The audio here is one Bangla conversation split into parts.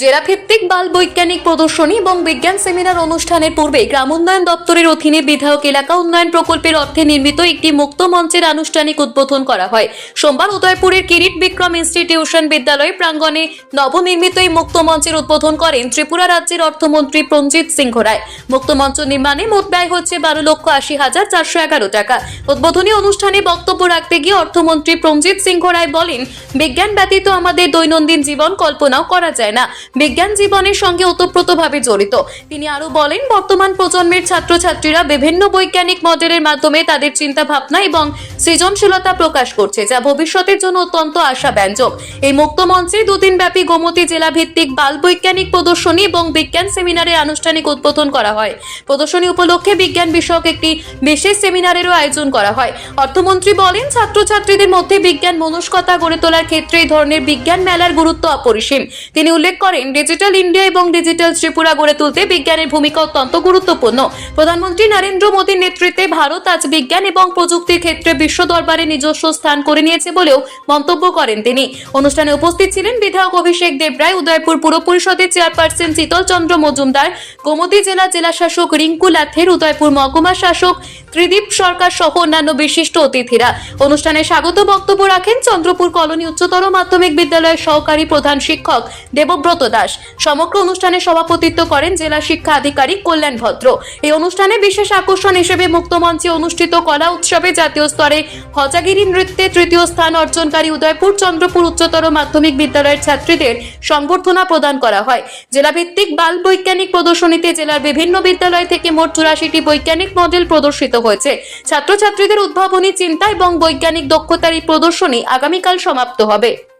জেলাভিত্তিক বাল বৈজ্ঞানিক প্রদর্শনী এবং বিজ্ঞান সেমিনার অনুষ্ঠানের পূর্বে গ্রাম উন্নয়ন দপ্তরের অধীনে বিধায়ক এলাকা উন্নয়ন প্রকল্পের অর্থে নির্মিত একটি মুক্ত মঞ্চের আনুষ্ঠানিক উদ্বোধন করা হয়। সোমবার উদয়পুরের কিরিট বিক্রম ইনস্টিটিউশন বিদ্যালয় প্রাঙ্গণে নবনির্মিত এই মুক্ত মঞ্চের উদ্বোধন করেন ত্রিপুরা রাজ্যের অর্থমন্ত্রী প্রঞ্জিত সিংহ রায়। মুক্ত মঞ্চ নির্মাণে মোট ব্যয় হচ্ছে বারো লক্ষ আশি হাজার চারশো এগারো টাকা। উদ্বোধনী অনুষ্ঠানে বক্তব্য রাখতে গিয়ে অর্থমন্ত্রী প্রঞ্জিত সিংহ রায় বলেন, বিজ্ঞান ব্যতীত আমাদের দৈনন্দিন জীবন কল্পনাও করা যায় না। বিজ্ঞান জীবনের সঙ্গে ওতপ্রোতভাবে জড়িত। তিনি আরও বলেন, বর্তমান প্রজন্মের ছাত্রছাত্রীরা বিভিন্ন বৈজ্ঞানিক মডেলের মাধ্যমে তাদের চিন্তা ভাবনা এবং সৃজনশীলতা প্রকাশ করছে, যা ভবিষ্যতের জন্য অত্যন্ত আশা আশাব্যঞ্জক। এই মুক্ত মঞ্চে দুদিন ব্যাপী গোমতী জেলা ভিত্তিক বাল বৈজ্ঞানিক প্রদর্শনী এবং বিজ্ঞান সেমিনারের আনুষ্ঠানিক উদ্বোধন করা হয়। প্রদর্শনী উপলক্ষে বিজ্ঞান বিষয়ক একটি বিশেষ সেমিনারেরও আয়োজন করা হয়। অর্থমন্ত্রী বলেন, ছাত্রছাত্রীদের মধ্যে বিজ্ঞান মনস্কতা গড়ে তোলার ক্ষেত্রে এই ধরনের বিজ্ঞান মেলার গুরুত্ব অপরিসীম। তিনি উল্লেখ করেন ডিজিটাল ইন্ডিয়া এবং ডিজিটাল ত্রিপুরা গড়ে তুলতে বিজ্ঞানের ভূমিকা অত্যন্ত গুরুত্বপূর্ণ। প্রধানমন্ত্রী নরেন্দ্র মোদীর নেতৃত্বে ভারত আজ বিজ্ঞান এবং প্রযুক্তির ক্ষেত্রে বিশ্ব দরবারে নিজস্ব স্থান করে নিয়েছে বলেও মন্তব্য করেন তিনি। অনুষ্ঠানে উপস্থিত ছিলেন বিধায়ক অভিষেক দেবরায়, উদয়পুর পুর পরিষদের চেয়ারপারসন শীতল চন্দ্র মজুমদার, গোমতী জেলা জেলা শাসক রিঙ্কু লাথের, উদয়পুর মহকুমা শাসক ত্রিদীপ সরকার সহ অন্যান্য বিশিষ্ট অতিথিরা। অনুষ্ঠানে স্বাগত বক্তব্য রাখেন চন্দ্রপুর কলোনি উচ্চতর মাধ্যমিক বিদ্যালয়ের সহকারী প্রধান শিক্ষক দেবব্রত দাস। সমগ্র অনুষ্ঠানে সভাপতিত্ব করেন জেলা শিক্ষা আধিকারিক কল্যাণ ভদ্র। এই অনুষ্ঠানে বিশেষ আকর্ষণ হিসেবে মুক্তমঞ্চে অনুষ্ঠিত কলা উৎসবে জাতীয় স্তরে হজাগিরি নৃত্যে তৃতীয় স্থান অর্জনকারী উদয়পুর, চন্দ্রপুর উচ্চতর মাধ্যমিক বিদ্যালয়ের ছাত্রীদের সংবর্ধনা প্রদান করা হয়। জেলাভিত্তিক বাল বৈজ্ঞানিক প্রদর্শনীতে জেলার বিভিন্ন বিদ্যালয় থেকে মোট চুরাশিটি বৈজ্ঞানিক মডেল প্রদর্শিত হয়েছে। ছাত্রছাত্রীদের উদ্ভাবনী, চিন্তা এবং বৈজ্ঞানিক দক্ষতার এই প্রদর্শনী আগামীকাল সমাপ্ত হবে।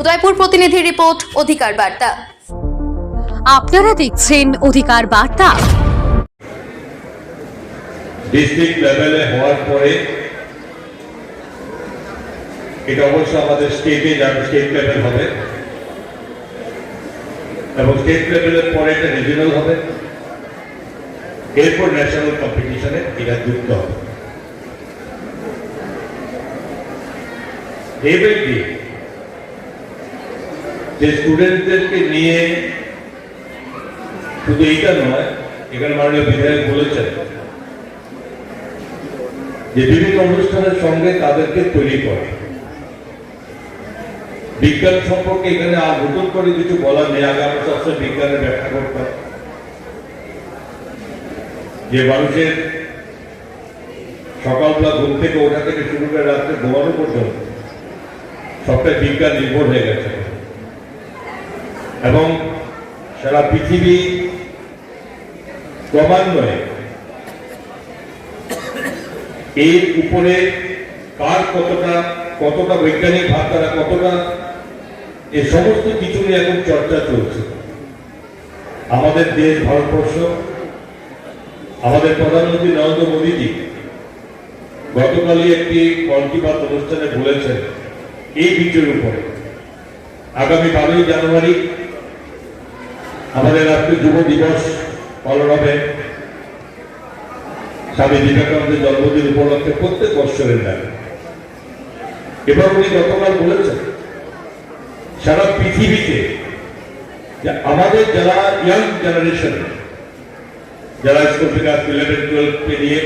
উদয়পুর প্রতিনিধি রিপোর্ট অধিকার বার্তা। আপনারা দেখছেন অধিকার বার্তা। ডিস্ট্রিক্ট লেভেলে হওয়ার পরে এটা অবশ্য আমাদের স্টেটে যাবে স্টেট লেভেল হবে। এবং স্টেট লেভেলের পরে এটা রিজিনাল হবে। এরপর ন্যাশনাল কম্পিটিশনে এটা যুক্ত হবে। এবার যে স্টুডেন্টদেরকে নিয়ে শুধু এইটা নয়, এখানে মাননীয় বিধায়ক বলেছেন যে বিভিন্ন অনুষ্ঠানের সঙ্গে তাদেরকে তৈরি করে। বিজ্ঞান সম্পর্কে এখানে আর নতুন করে কিছু বলা নেই, আগে আমরা বিজ্ঞানের ব্যাখ্যা করতাম। যে মানুষের সকালবেলা ঘুম থেকে ওঠা থেকে শুরু করে রাত্রে ঘুমানো পর্যন্ত সবটাই বিজ্ঞান নির্ভর হয়ে গেছে। এবং সারা পৃথিবী ক্রমান্বয়ে এর উপরে কার কতটা কতটা বৈজ্ঞানিক ভাবনারা কতটা, এ সমস্ত কিছু নিয়ে এখন চর্চা চলছে। আমাদের দেশ ভারতবর্ষ, আমাদের প্রধানমন্ত্রী নরেন্দ্র মোদীজি গতকালই একটি মন কি অনুষ্ঠানে বলেছেন, এই বিষয়ের উপরে। আগামী বারোই জানুয়ারি আমাদের রাষ্ট্রীয় যুব দিবস পালন হবে। স্বামী বিবেকানন্দের জন্মদিন উপলক্ষে প্রত্যেক বৎসরের দাবি এবার উনি গতকাল বলেছেন, সারা পৃথিবীতে যে আমাদের যারা ইয়াং জেনারেশন যারা স্কুল থেকে ইলেভেন টুয়েলভ পেরিয়ে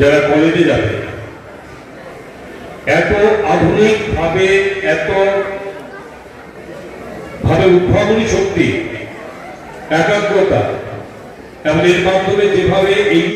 যারা কলেজে যাবে, এত আধুনিক ভাবে এত ভাবে উদ্ভাবনী শক্তি একাগ্রতা এবং এর মাধ্যমে যেভাবে এই